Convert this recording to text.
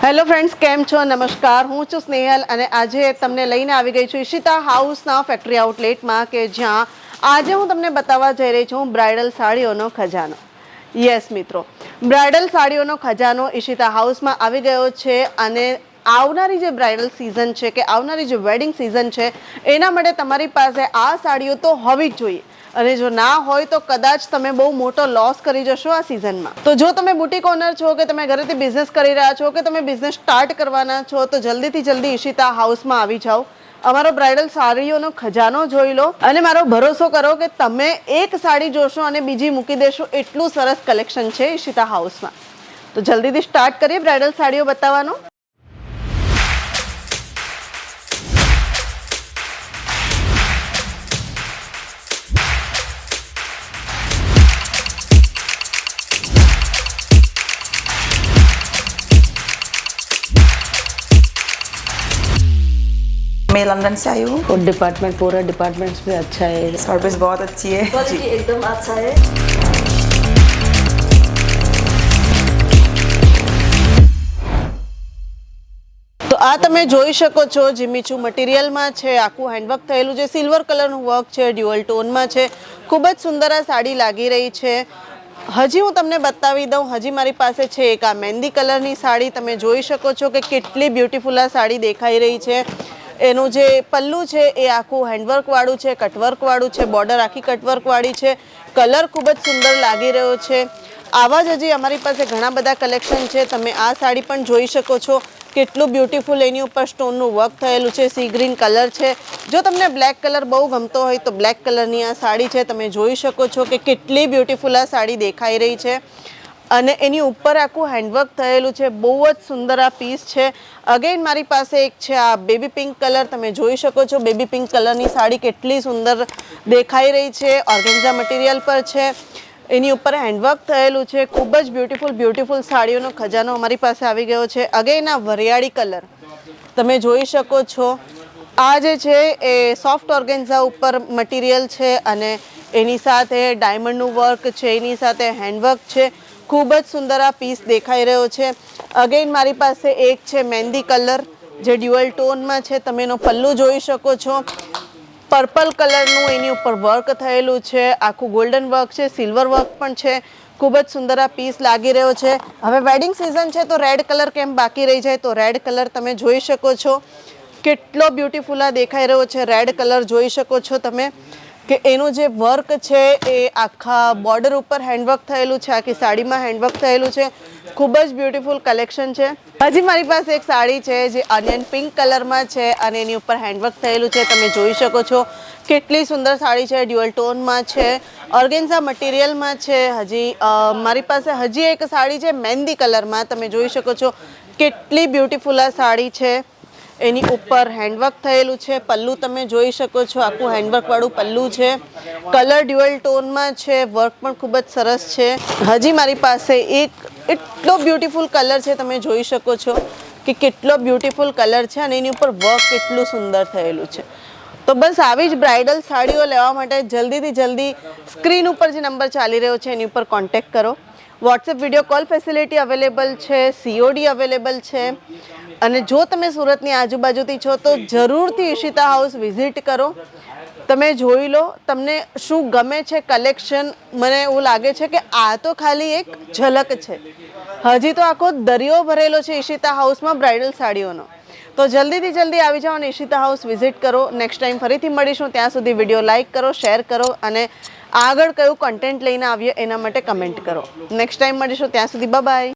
Hello friends કેમ છો? નમસ્કાર. હું છું સ્નેહલ અને આજે તમને લઈને આવી ગઈ છું ઈશિતા હાઉસના ફેક્ટરી આઉટલેટમાં કે જ્યાં આજે હું તમને બતાવવા જઈ રહી છું બ્રાઇડલ સાડીઓનો ખજાનો. યસ મિત્રો, બ્રાઇડલ સાડીઓનો ખજાનો ઈશિતા હાઉસમાં આવી ગયો છે અને આવનારી જે બ્રાઇડલ સિઝન છે કે આવનારી જે વેડિંગ સિઝન છે, એના માટે તમારી પાસે આ સાડીઓ તો હોવી જ જોઈએ. અને જો ના હોય તો કદાચ તમે બહુ મોટો લોસ કરી જશો આ સિઝનમાં તો જો તમે બુટીક ઓનર છો કે તમે ઘરેથી બિઝનેસ કરી રહ્યા છો કે તમે બિઝનેસ સ્ટાર્ટ કરવાના છો, તો જલ્દીથી જલ્દી ઈશિતા હાઉસમાં આવી જાઓ. અમારો બ્રાઇડલ સાડીઓનો ખજાનો જોઈ લો અને મારો ભરોસો કરો કે તમે એક સાડી જોશો અને બીજી મૂકી દેશો. એટલું સરસ કલેક્શન છે ઈશિતા હાઉસમાં તો જલ્દીથી સ્ટાર્ટ કરીએ બ્રાઇડલ સાડીઓ બતાવવાનું. मैं लंदन से आई हूँ और डिपार्टमेंट पूरा डिपार्टमेंट्स भी अच्छा है सर्विस बहुत अच्छी है क्वालिटी एकदम अच्छा है તો આ તમે જોઈ શકો છો જીમીચુ મટીરિયલમાં છે આખું હેન્ડવર્ક થયેલું છે સિલ્વર કલરનું વર્ક છે ડ્યુઅલ ટોનમાં છે ખૂબ જ સુંદર આ સાડી લાગી રહી છે હજી હું તમને બતાવી દઉં હજી મારી પાસે છે એક આ મહેંદી કલરની સાડી તમે જોઈ શકો છો કે કેટલી બ્યુટીફુલ આ સાડી દેખાઈ રહી છે એનું જે પલ્લું છે, એ આખું હેન્ડવર્કવાળું છે કટવર્કવાળું છે બોર્ડર આખી કટવર્કવાળી છે. કલર ખૂબ જ સુંદર લાગી રહ્યો છે. આવા જ હજી અમારી પાસે ઘણા બધા કલેક્શન છે. તમે આ સાડી પણ જોઈ શકો છો. કેટલું બ્યુટીફુલ એની ઉપર સ્ટોનનું વર્ક થયેલું છે. સી ગ્રીન કલર છે. જો તમને બ્લેક કલર બહુ ગમતો હોય તો બ્લેક કલરની આ સાડી છે. તમે જોઈ શકો છો કે કેટલી બ્યુટીફુલ આ સાડી દેખાઈ રહી છે. અને એની ઉપર આખું હેન્ડવર્ક થયેલું છે. બહુ જ સુંદર આ પીસ છે. અગેન મારી પાસે એક છે આ બેબી પિંક કલર તમે જોઈ શકો છો બેબી પિંક કલરની સાડી કેટલી સુંદર દેખાઈ રહી છે. ઓર્ગેન્ઝા મટીરિયલ પર છે. એની ઉપર હેન્ડવર્ક થયેલું છે. ખૂબ જ બ્યુટીફુલ બ્યુટીફુલ સાડીઓનો ખજાનો અમારી પાસે આવી ગયો છે. અગેન આ વરિયાળી કલર તમે જોઈ શકો છો. આ જે છે એ સોફ્ટ ઓર્ગેન્ઝા ઉપર મટીરિયલ છે અને એની સાથે ડાયમંડનું વર્ક છે. એની સાથે હેન્ડવર્ક છે. ખૂબ જ સુંદર આ પીસ દેખાઈ રહ્યો છે. અગેન મારી પાસે એક છે મહેંદી કલર, જે ડ્યુઅલ ટોનમાં છે. તમે એનો પલ્લું જોઈ શકો છો. પર્પલ કલરનું એની ઉપર વર્ક થયેલું છે. આખું ગોલ્ડન વર્ક છે સિલ્વર વર્ક પણ છે. ખૂબ જ સુંદર આ પીસ લાગી રહ્યો છે. હવે વેડિંગ સિઝન છે, તો રેડ કલર કેમ બાકી રહી જાય? તો રેડ કલર તમે જોઈ શકો છો. કેટલો બ્યુટીફુલ આ દેખાઈ રહ્યો છે. રેડ કલર જોઈ શકો છો તમે. કે એનું જે વર્ક છે એ આખા બોર્ડર ઉપર હેન્ડવર્ક થયેલું છે, આખી સાડીમાં હેન્ડવર્ક થયેલું છે. ખૂબ જ બ્યુટીફુલ કલેક્શન છે. હજી મારી પાસે એક સાડી છે જે અનિયન પિંક કલરમાં છે અને એની ઉપર હેન્ડવર્ક થયેલું છે. તમે જોઈ શકો છો કેટલી સુંદર સાડી છે ડ્યુઅલ ટોનમાં છે ઓર્ગેન્ઝા મટીરિયલમાં છે. હજી મારી પાસે હજી એક સાડી છે, મહેંદી કલરમાં તમે જોઈ શકો છો કેટલી બ્યુટીફુલ આ સાડી છે. એની ઉપર હેન્ડવર્ક થયેલું છે. પલ્લુ તમે જોઈ શકો છો, આખું હેન્ડવર્કવાળું પલ્લુ છે. કલર ડ્યુઅલ ટોનમાં છે વર્ક પણ ખૂબ જ સરસ છે. હજી મારી પાસે એક એટલો બ્યુટીફુલ કલર છે, તમે જોઈ શકો છો કે કેટલો બ્યુટીફુલ કલર છે અને એની ઉપર વર્ક કેટલું સુંદર થયેલું છે. તો બસ આવી જ બ્રાઇડલ સાડીઓ લેવા માટે જલ્દીથી જલ્દી સ્ક્રીન ઉપર જે નંબર ચાલી રહ્યો છે, એની ઉપર કોન્ટેક્ટ કરો. WhatsApp video call facility available છે સીઓડી અવેલેબલ છે. અને જો તમે સુરતની આજુબાજુથી છો તો જરૂરથી ઈશિતા હાઉસ વિઝિટ કરો. તમે જોઈ લો, તમને શું ગમે છે કલેક્શન? મને એવું લાગે છે કે આ તો ખાલી એક ઝલક છે. હજી તો આખો દરિયો ભરેલો છે ઈશિતા હાઉસમાં બ્રાઇડલ સાડીઓનો. તો જલ્દીથી જલ્દી આવી જાઓ અને ઈશિતા હાઉસ વિઝિટ કરો. નેક્સ્ટ ટાઈમ ફરીથી મળીશું. ત્યાં સુધી વીડિયો લાઇક કરો, શેર કરો અને આગળ કયું કન્ટેન્ટ લઈને આવીએ એના માટે કમેન્ટ કરો. નેક્સ્ટ ટાઈમ મળીશું. ત્યાં સુધી બાય